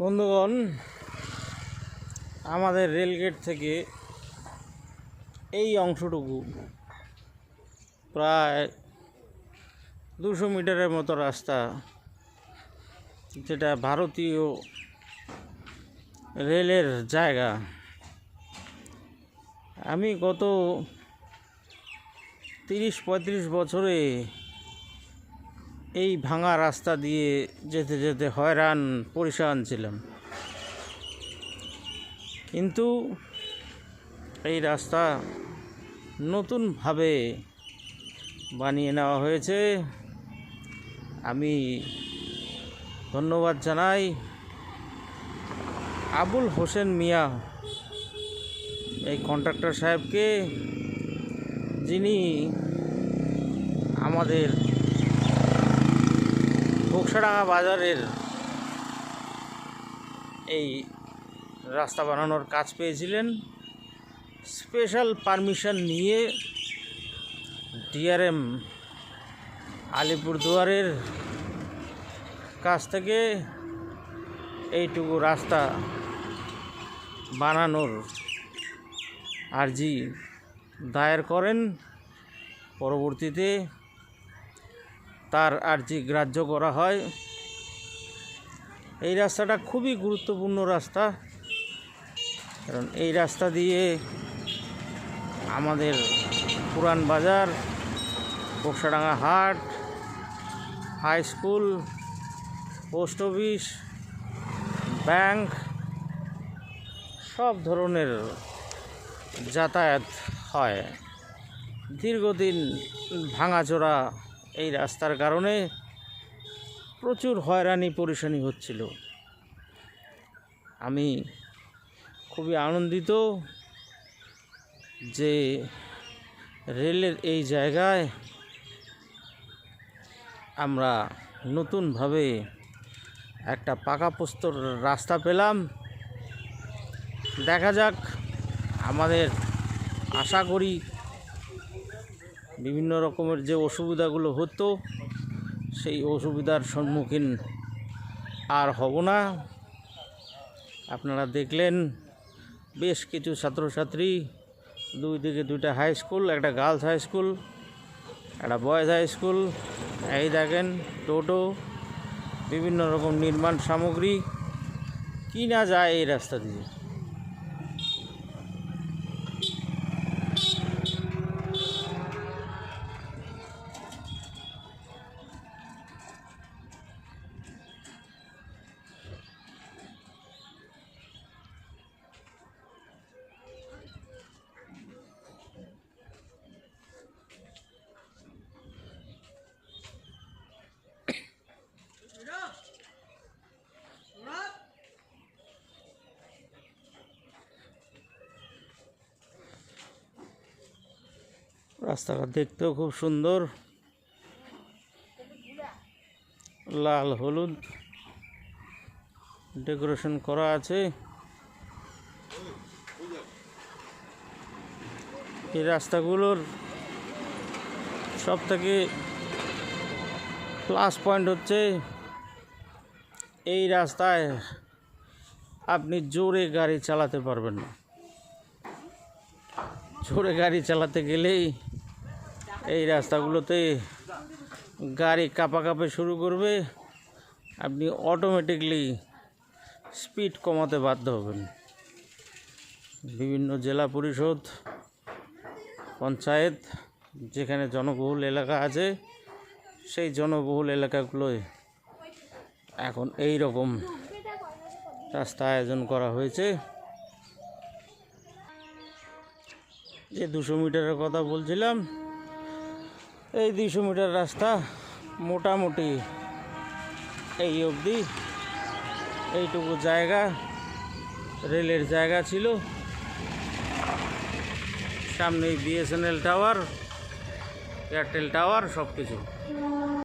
বন্ধুগণ, আমাদের রেলগেট থেকে এই অংশটুকু প্রায় দুশো মিটারের মতো রাস্তা যেটা ভারতীয় রেলের জায়গা। আমি গত তিরিশ পঁয়ত্রিশ বছরে এই ভাঙা রাস্তা দিয়ে যেতে যেতে হয়রান, পরিশান ছিলাম। কিন্তু এই রাস্তা নতুনভাবে বানিয়ে নেওয়া হয়েছে। আমি ধন্যবাদ জানাই। আবুল হোসেন মিয়া, এই কন্ট্রাক্টর সাহেবকে, যিনি আমাদের বক্সাডাঙ্গা বাজারের এই রাস্তা বানানোর কাজ পেয়েছিলেন। স্পেশাল পারমিশন নিয়ে ডিআরএম আলিপুরদুয়ারের কাছ থেকে এইটুকু রাস্তা বানানোর আর্জি দায়ের করেন। পরবর্তীতে তার আর্জি গ্রাহ্য করা হয়। এই রাস্তাটা খুবই গুরুত্বপূর্ণ রাস্তা। কারণ এই রাস্তা দিয়ে আমাদের পুরান বাজার, বক্সাডাঙ্গা হাট, high school, post office, bank, সব ধরনের যাতায়াত হয়। দীর্ঘদিন ভাঙাচোরা এই রাস্তার কারণে প্রচুর হয়রানি পরেশানি হচ্ছিল। আমি খুবই আনন্দিত যে রেলের এই জায়গায় আমরা নতুনভাবে একটা পাকাপোস্তর রাস্তা পেলাম। দেখা যাক আমাদের আশা করি বিভিন্ন রকমের যে অসুবিধাগুলো হতো, সেই অসুবিধার সম্মুখীন আর হব না। আপনারা দেখলেন, বেশ কিছু ছাত্রছাত্রী, দুই দিকে দুইটা হাই স্কুল একটা গার্লস হাই স্কুল একটা বয়েজ হাই স্কুল এই দেখেন, টোটো, বিভিন্ন রকম নির্মাণ সামগ্রী। কিনা যায় এই রাস্তা দিয়ে। রাস্তাঘাট দেখতেও খুব সুন্দর। লাল, হলুদ। ডেকোরেশন করা আছে। এই রাস্তাগুলোর সব থেকে প্লাস পয়েন্ট হচ্ছে এই রাস্তায় আপনি জোরে গাড়ি চালাতে পারবেন না। জোরে গাড়ি চালাতে গেলেই এই রাস্তাগুলোতে গাড়ি কাঁপাকাঁপে শুরু করবে। আপনি অটোমেটিকলি স্পিড কমাতে বাধ্য হবেন। বিভিন্ন জেলা পরিষদ, পঞ্চায়েত, যেখানে জনবহুল এলাকা আছে, সেই জনবহুল এলাকাগুলোয় এখন এই রকম রাস্তা আয়োজন করা হয়েছে। যে দুশো মিটারের কথা বলছিলাম এই দুইশো মিটার রাস্তা মোটামুটি এই অবধি। এইটুকু জায়গা, রেলের জায়গা ছিল। সামনেই বিএসএনএল টাওয়ার এয়ারটেল টাওয়ার সব কিছু